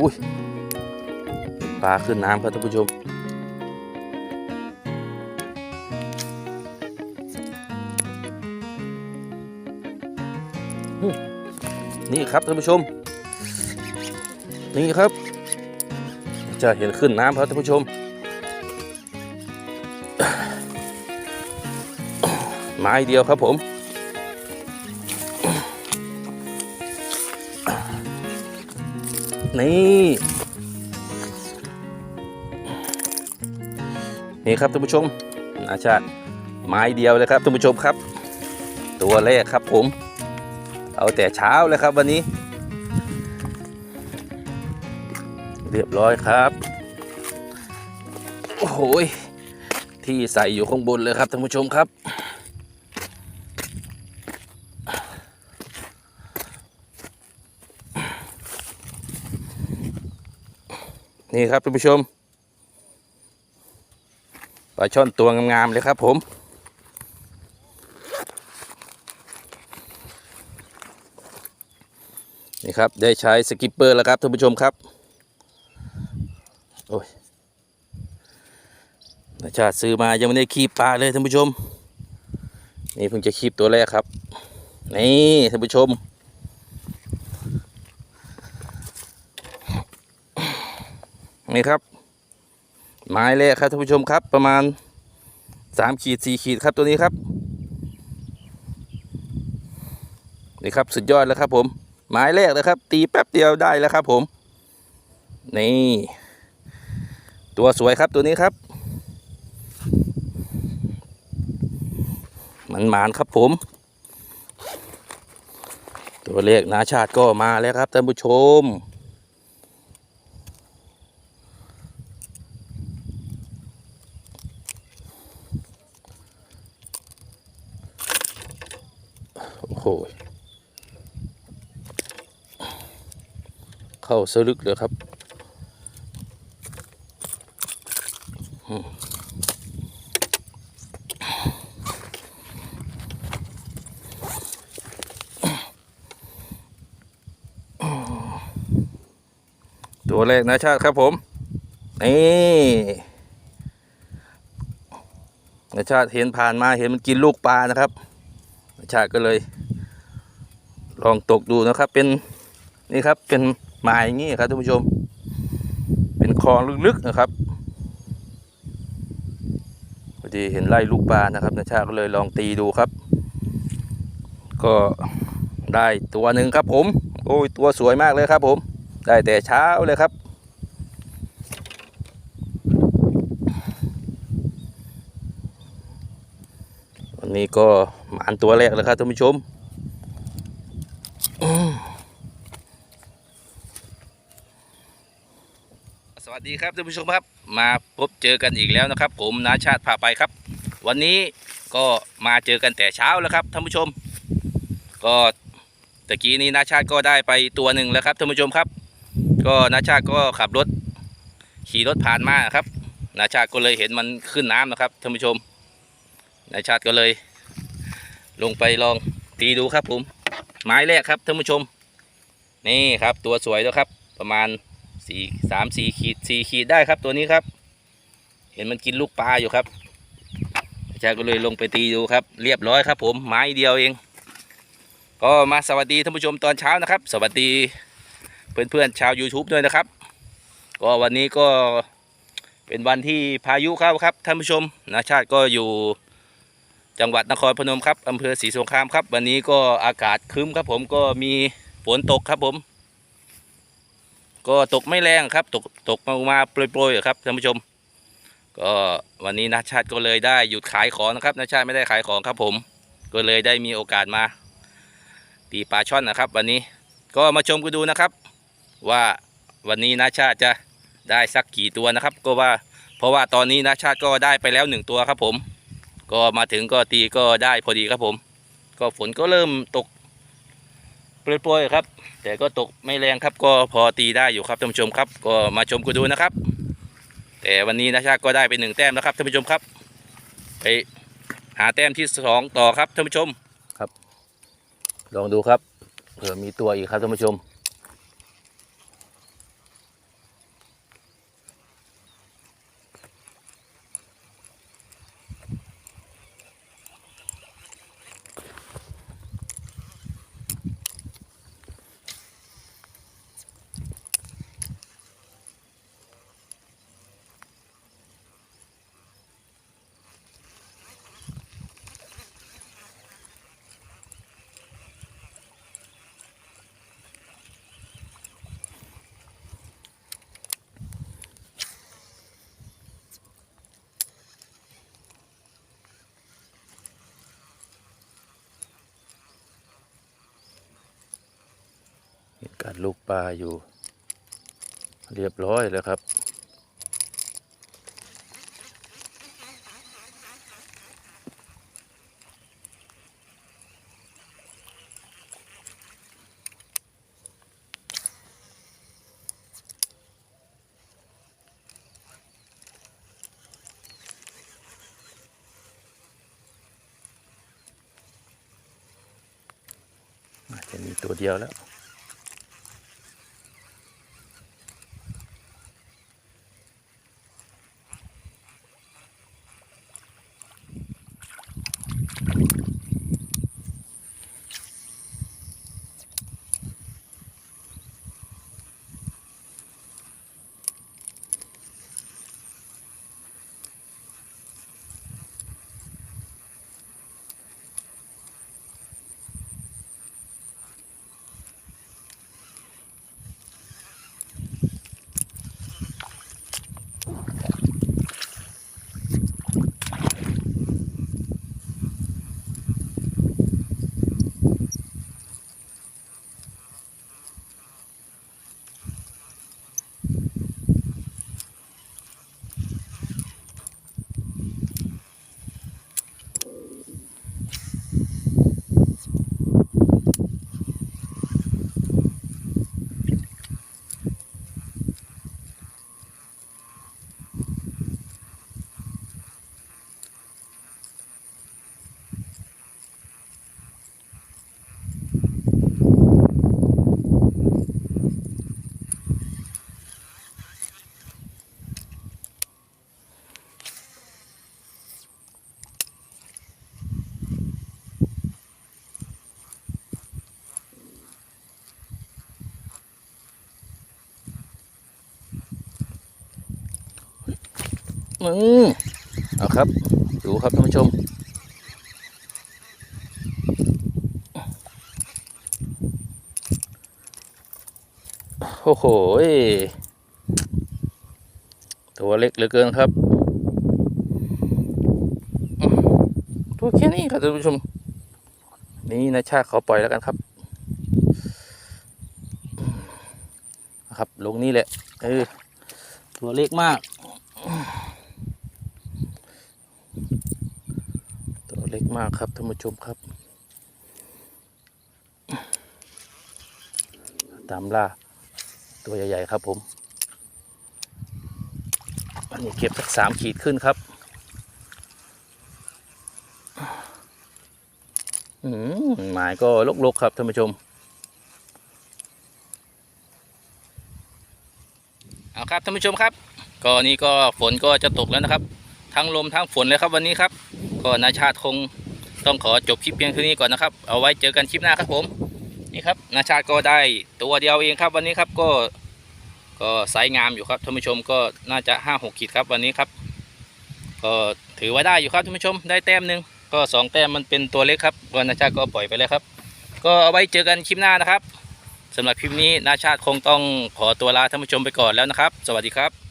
อุ้ยปลาขึ้นน้ำครับท่านผู้ชม นี่ครับท่านผู้ชม นี่ครับ จะเห็นขึ้นน้ำครับท่านผู้ชม ไม้เดียวครับผม นี่นี่ครับท่านผู้ชมอาชาติไม้เดียวเลยครับท่านผู้ชมครับ ตัวแรกครับผม เอาแต่เช้าเลยครับวันนี้ เรียบร้อยครับ โอ้โหที่ใส่อยู่ข้างบนเลยครับท่านผู้ชมครับ นี่ครับท่านผู้ชมปลาช่อนตัวงามๆเลยครับผม นี่ครับได้ใช้สกิปเปอร์แล้วครับท่านผู้ชมครับ โอ้ยนาชาติซื้อมายังไม่ได้คีบปลาเลยท่านผู้ชม นี่เพิ่งจะคีบตัวแรกครับ นี่ท่านผู้ชม นี่ครับ ไม้แรกครับท่านผู้ชมครับประมาณสามขีดสี่ขีดครับตัวนี้ครับนี่ครับสุดยอดแล้วครับ ผมหมายแรกเลยครับ ตีแป๊บเดียวได้แล้วครับ ผม นี่ ตัวสวยครับตัวนี้ครับ มันหมานครับผม ตัวเลขนาชาติก็มาแล้วครับท่านผู้ชม โอ้โห เข้าสลึกเลยครับตัวแรกนะชาติครับผม นี่นะชาติเห็นผ่านมาเห็นมันกินลูกปลานะครับนะชาติก็เลย ลองตกดูนะครับ เป็นนี่ครับเป็นไม้อย่างนี้ครับท่านผู้ชม เป็นคลองลึกๆนะครับพอดีเห็นไล่ลูกปลานะครับนาชาก็เลยลองตีดูครับ ก็ได้ตัวหนึ่งครับผม โอ้ยตัวสวยมากเลยครับ ผม ได้แต่เช้าเลยครับวันนี้ก็หมานตัวแรกเลยครับท่านผู้ชม สวัสดีครับท่านผู้ชมครับ มาพบเจอกันอีกแล้วนะครับ ผมนาชาติพาไปครับ วันนี้ก็มาเจอกันแต่เช้าแล้วครับท่านผู้ชม ก็ตะกี้นี้นาชาติก็ได้ไปตัวหนึ่งแล้วครับท่านผู้ชมครับ ก็นาชาติก็ขับรถขี่รถผ่านมาครับนาชาติก็เลยเห็นมันขึ้นน้ำนะครับท่านผู้ชมนาชาติก็เลย ลงไปลองตีดูครับผมไม้แรกครับท่านผู้ชม นี่ครับตัวสวยแล้วครับ ประมาณสี่สามสี่ขีด สี่ขีดได้ครับตัวนี้ครับ เห็นมันกินลูกปลาอยู่ครับอาจารย์ก็เลยลงไปตีดูครับ เรียบร้อยครับ ผมไม้เดียวเอง ก็มาสวัสดีท่านผู้ชมตอนเช้านะครับ สวัสดีเพื่อนๆชาว YouTube ด้วยนะครับ ก็วันนี้ก็เป็นวันที่พายุเข้าครับท่านผู้ชมนาชาติก็อยู่จังหวัดนครพนมครับอำเภอศรีสงครามครับ วันนี้ก็อากาศครึ้มครับผมก็มีฝนตกครับผม ก็ตกไม่แรงครับ ตกตกมามาโปรยๆครับท่านผู้ชม ก็วันนี้นาชาติก็เลยได้หยุดขายของนะครับนาชาติไม่ได้ขายของครับผม ก็เลยได้มีโอกาสมาตีปลาช่อนนะครับ วันนี้ก็มาชมกันดูนะครับ ว่าวันนี้นาชาติจะได้สักกี่ตัวนะครับ ก็ว่าเพราะว่าตอนนี้นาชาติก็ได้ไปแล้วหนึ่งตัวครับผม ก็มาถึงก็ตีก็ได้พอดีครับผม ก็ฝนก็เริ่มตก โปรยๆครับ แต่ก็ตกไม่แรงครับ ก็พอตีได้อยู่ครับท่านผู้ชมครับ ก็มาชมกันดูนะครับ แต่วันนี้นะชาก็ได้ไปหนึ่งแต้มแล้วครับท่านผู้ชมครับไปหาแต้มที่สองต่อครับท่านผู้ชมครับ ลองดูครับเผื่อมีตัวอีกครับท่านผู้ชม เห็นการลูกปลาอยู่ เรียบร้อยแล้วครับอาจจะมีตัวเดียวแล้ว อืมเอาครับ ดูครับท่านผู้ชม โอ้โห ตัวเล็กเหลือเกินครับ ตัวแค่นี้ครับท่านผู้ชม นี่นะชาติเขาปล่อยแล้วกันครับ ครับลงนี่แหละ เออ ตัวเล็กมาก ตัวเล็กมากครับท่านผู้ชมครับ ตามล่า ตัวใหญ่ๆครับผม อันนี้เก็บสักสามขีดขึ้นครับอืมหมายก็ลกๆครับท่านผู้ชม เอาครับท่านผู้ชมครับก็นี่ก็ฝนก็จะตกแล้วนะครับ ทั้งลมทั้งฝนเลยครับวันนี้ครับ ก็นาชาติคงต้องขอจบคลิปเพียงเท่านี้ก่อนนะครับ เอาไว้เจอกันคลิปหน้าครับผมนี่ครับนาชาติก็ได้ตัวเดียวเองครับ วันนี้ครับก็ก็ไซส์งามอยู่ครับท่านผู้ชมก็น่าจะห้าหกขีดครับวันนี้ครับ ก็ถือว่าได้อยู่ครับท่านผู้ชมได้แต้มหนึ่งก็สองแต้มมันเป็นตัวเล็กครับก็นาชาติก็ปล่อยไปแล้วครับ ก็เอาไว้เจอกันคลิปหน้านะครับสำหรับคลิปนี้นาชาติคงต้องขอตัวลาท่านผู้ชมไปก่อนแล้วนะครับ สวัสดีครับ